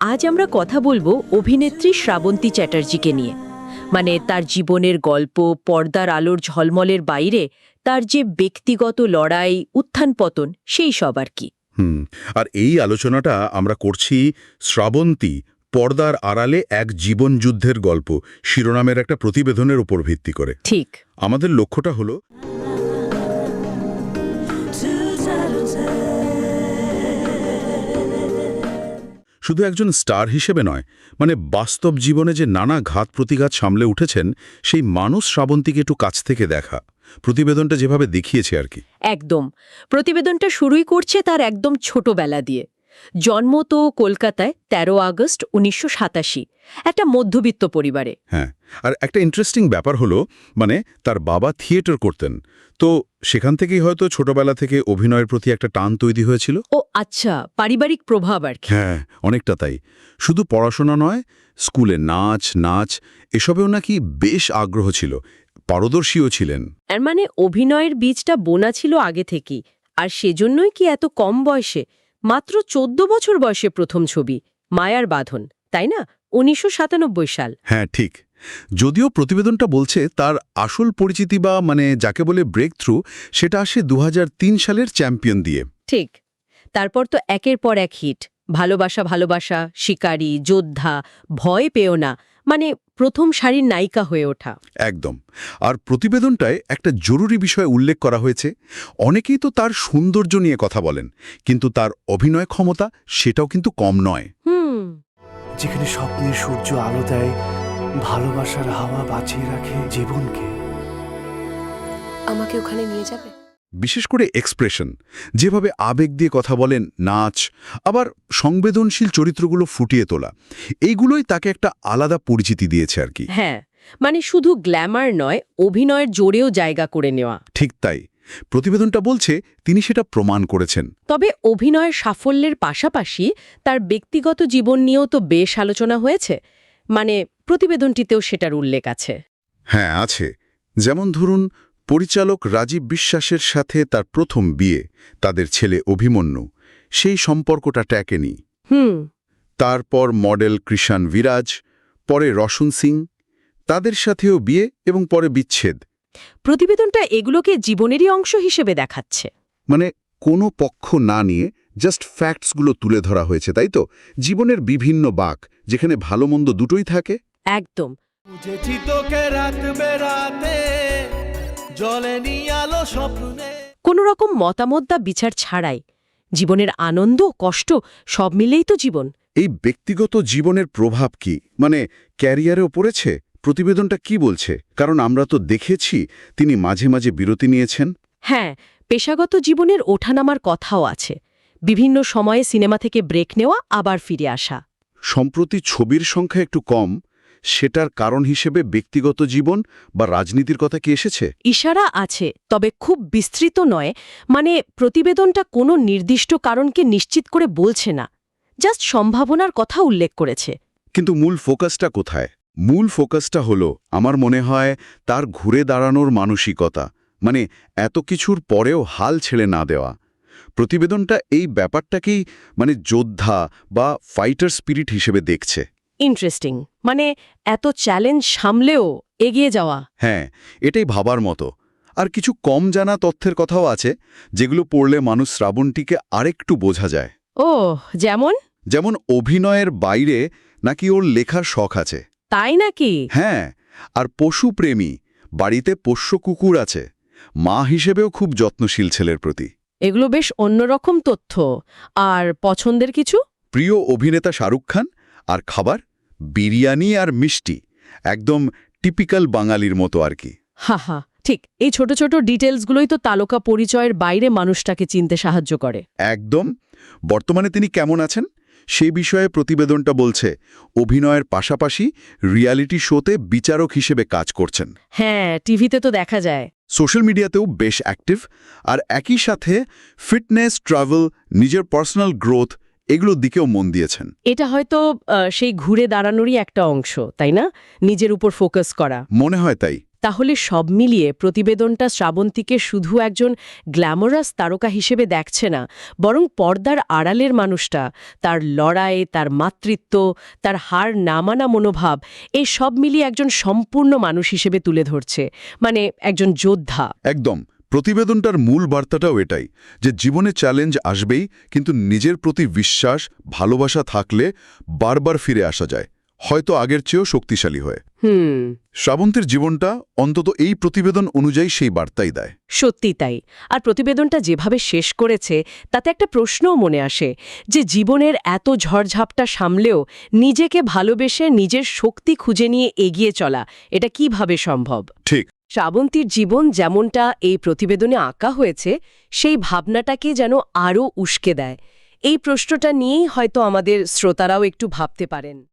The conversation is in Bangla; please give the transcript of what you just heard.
আজ আমরা কথা বলব অভিনেত্রী শ্রাবন্তী চ্যাটার্জিকে নিয়ে। মানে তার জীবনের গল্প পর্দার আলোর ঝলমলের বাইরে তার যে ব্যক্তিগত লড়াই উত্থান পতন সেই সব আর কি। হুম আর এই আলোচনাটা আমরা করছি শ্রাবন্তী পর্দার আড়ালে এক জীবন যুদ্ধের গল্প শিরোনামের একটা প্রতিবেদনের উপর ভিত্তি করে। ঠিক। আমাদের লক্ষ্যটা হলো শুধু একজন স্টার হিসেবে নয় মানে বাস্তব জীবনে যে নানা ঘাত প্রতিঘাত সামলে উঠেছেন, সেই মানুষ শ্রাবন্তীকে একটু কাছ থেকে দেখা, প্রতিবেদনটা যেভাবে দেখিয়েছে আর কি। একদম। প্রতিবেদনটা শুরুই করছে তার একদম ছোটবেলা দিয়ে। জন্ম তো কলকাতায় ১৩ আগস্ট উনিশশো সাতাশি। একটা মধ্যবিত্ত পরিবারে। হ্যাঁ আর একটা ইন্টারেস্টিং ব্যাপার হলো মানে তার বাবা থিয়েটার করতেন। তো সেখান থেকেই হয়তো ছোটবেলা থেকে অভিনয়ের প্রতি একটা টান তৈরি হয়েছিল? ও আচ্ছা পারিবারিক প্রভাব আর কি। হ্যাঁ অনেকটা তাই। শুধু পড়াশোনা নয় স্কুলে নাচ নাচ এসবেও নাকি বেশ আগ্রহ ছিল পারদর্শীও ছিলেন। এর মানে অভিনয়ের বীজটা বোনা ছিল আগে থেকেই আর সেজন্যই কি এত কম বয়সে? মাত্র চোদ্দ বছর বয়সে প্রথম ছবি মায়ার বাঁধন তাই না? উনিশশো সাতানব্বই সাল। হ্যাঁ ঠিক। যদিও প্রতিবেদনটা বলছে তার আসল পরিচিতি বা মানে যাকে বলে ব্রেক থ্রু সেটা আসে দু হাজার তিন সালের চ্যাম্পিয়ন দিয়ে। ঠিক। তারপর তো একের পর এক হিট ভালোবাসা ভালোবাসা শিকারী যোদ্ধা ভয় পেও না। মানে প্রথম সারির নায়িকা হয়ে ওঠা। একদম। আর প্রতিবেদনটায় একটা জরুরি বিষয় উল্লেখ করা হয়েছে। অনেকেই তো তার সৌন্দর্য নিয়ে কথা বলেন কিন্তু তার অভিনয় ক্ষমতা সেটাও কিন্তু কম নয়। হুম। যেখানে স্বপ্নের সূর্য আলো দেয় ভালোবাসার হাওয়া বাঁচিয়ে রাখে জীবনকে। আমাকে ওখানে নিয়ে যাবে? বিশেষ করে এক্সপ্রেশন যেভাবে আবেগ দিয়ে কথা বলেন নাচ আবার সংবেদনশীল চরিত্রগুলো ফুটিয়ে তোলা এইগুলোই তাকে একটা আলাদা পরিচিতি দিয়েছে আর কি। হ্যাঁ মানে শুধু গ্ল্যামার নয় অভিনয়ের জোরেও জায়গা করে নেওয়া। ঠিক তাই। প্রতিবেদনটা বলছে তিনি সেটা প্রমাণ করেছেন। তবে অভিনয়ের সাফল্যের পাশাপাশি তার ব্যক্তিগত জীবন নিয়েও তো বেশ আলোচনা হয়েছে। মানে প্রতিবেদনটিতেও সেটার উল্লেখ আছে। হ্যাঁ আছে। যেমন ধরুন পরিচালক রাজীব বিশ্বাসের সাথে তার প্রথম বিয়ে তাদের ছেলে অভিমন্যু। সেই সম্পর্কটা ট্যাকেনি হুম। তারপর মডেল কৃষাণ বিরাজ পরে রশন সিং তাদের সাথেও বিয়ে এবং পরে বিচ্ছেদ। প্রতিবেদনটা এগুলোকে জীবনেরই অংশ হিসেবে দেখাচ্ছে। মানে কোনো পক্ষ না নিয়ে জাস্ট ফ্যাক্টসগুলো তুলে ধরা হয়েছে তাই তো? জীবনের বিভিন্ন বাক যেখানে ভালো মন্দ দুটোই থাকে। একদম। বুঝেছি তোকে রাত বেড়াতে। জলে আলো স্বপ্নে। কোনো রকম মতামত বা বিচার ছাড়াই জীবনের আনন্দ কষ্ট সব মিলেই তো জীবন। এই ব্যক্তিগত জীবনের প্রভাব কি? মানে ক্যারিয়ারেও পড়েছে? প্রতিবেদনটা কি বলছে? কারণ আমরা তো দেখেছি তিনি মাঝে মাঝে বিরতি নিয়েছেন। হ্যাঁ পেশাগত জীবনের ওঠানামার কথাও আছে। বিভিন্ন সময়ে সিনেমা থেকে ব্রেক নেওয়া আবার ফিরে আসা। সম্প্রতি ছবির সংখ্যা একটু কম সেটার কারণ হিসেবে ব্যক্তিগত জীবন বা রাজনীতির কথা কি এসেছে? ইশারা আছে তবে খুব বিস্তৃত নয় মানে প্রতিবেদনটা কোনো নির্দিষ্ট কারণকে নিশ্চিত করে বলছে না জাস্ট সম্ভাবনার কথা উল্লেখ করেছে। কিন্তু মূল ফোকাসটা কোথায়? মূল ফোকাসটা হলো আমার মনে হয় তার ঘুরে দাঁড়ানোর মানসিকতা মানে এত কিছুর পরেও হাল ছেড়ে না দেওয়া। প্রতিবেদনটা এই ব্যাপারটাকেই মানে যোদ্ধা বা ফাইটার স্পিরিট হিসেবে দেখছে। ইন্টারেস্টিং মানে এত চ্যালেঞ্জ সামলেও এগিয়ে যাওয়া। হ্যাঁ এটাই ভাবার মতো। আর কিছু কম জানা তথ্যের কথাও আছে যেগুলো পড়লে মানুষ শ্রাবণটিকে আরেকটু বোঝা যায়। ও যেমন? যেমন অভিনয়ের বাইরে নাকি ওর লেখার শখ আছে। তাই নাকি? হ্যাঁ আর পশুপ্রেমী বাড়িতে পোষ্য কুকুর আছে। মা হিসেবেও খুব যত্নশীল ছেলের প্রতি। এগুলো বেশ অন্যরকম তথ্য। আর পছন্দের কিছু? প্রিয় অভিনেতা শাহরুখ খান? আর খাবার বিরিয়ানি আর মিষ্টি একদম টিপিক্যাল বাঙালির মতো আর কি। হা হা ঠিক এই ছোট ছোট ডিটেলসগুলোই তো তালকা পরিচয়ের বাইরে মানুষটাকে চিনতে সাহায্য করে। একদম। বর্তমানে তিনি কেমন আছেন? সে বিষয়ে প্রতিবেদনটা বলছে অভিনয়ের পাশাপাশি রিয়ালিটি শোতে বিচারক হিসেবে কাজ করছেন। হ্যাঁ টিভিতে তো দেখা যায়। সোশ্যাল মিডিয়াতেও বেশ অ্যাক্টিভ আর একই সাথে ফিটনেস ট্রাভেল নিজের পার্সোনাল গ্রোথ এগুলোর দিকেও মন দিয়েছেন। এটা হয়তো সেই ঘুরে দাঁড়ানোরই একটা অংশ তাই না? নিজের উপর ফোকাস করা। মনে হয় তাই। তাহলে সব মিলিয়ে প্রতিবেদনটা শ্রাবন্তীকে শুধু একজন গ্ল্যামারাস তারকা হিসেবে দেখছে না বরং পর্দার আড়ালের মানুষটা তার লড়াই তার মাতৃত্ব তার হার না মানা মনোভাব এই সব মিলিয়ে একজন সম্পূর্ণ মানুষ হিসেবে তুলে ধরছে। মানে একজন যোদ্ধা। একদম। প্রতিবেদনটার মূল বার্তাটাও এটাই যে জীবনে চ্যালেঞ্জ আসবেই কিন্তু নিজের প্রতি বিশ্বাস ভালোবাসা থাকলে বারবার ফিরে আসা যায় হয়তো আগের চেয়েও শক্তিশালী হয়ে। হুম। শ্রাবন্তীর জীবনটা অন্তত এই প্রতিবেদন অনুযায়ী সেই বার্তাই দেয়। সত্যি তাই। আর প্রতিবেদনটা যেভাবে শেষ করেছে তাতে একটা প্রশ্নও মনে আসে যে জীবনের এত ঝড়ঝাপটা সামলেও নিজেকে ভালোবেসে নিজের শক্তি খুঁজে নিয়ে এগিয়ে চলা এটা কীভাবে সম্ভব? ঠিক। শ্রাবন্তীর জীবন যেমনটা এই প্রতিবেদনে আঁকা হয়েছে, সেই ভাবনাটাকে যেন আরও উস্কে দেয়। এই প্রশ্নটা নিয়েই হয়তো আমাদের শ্রোতারাও একটু ভাবতে পারেন।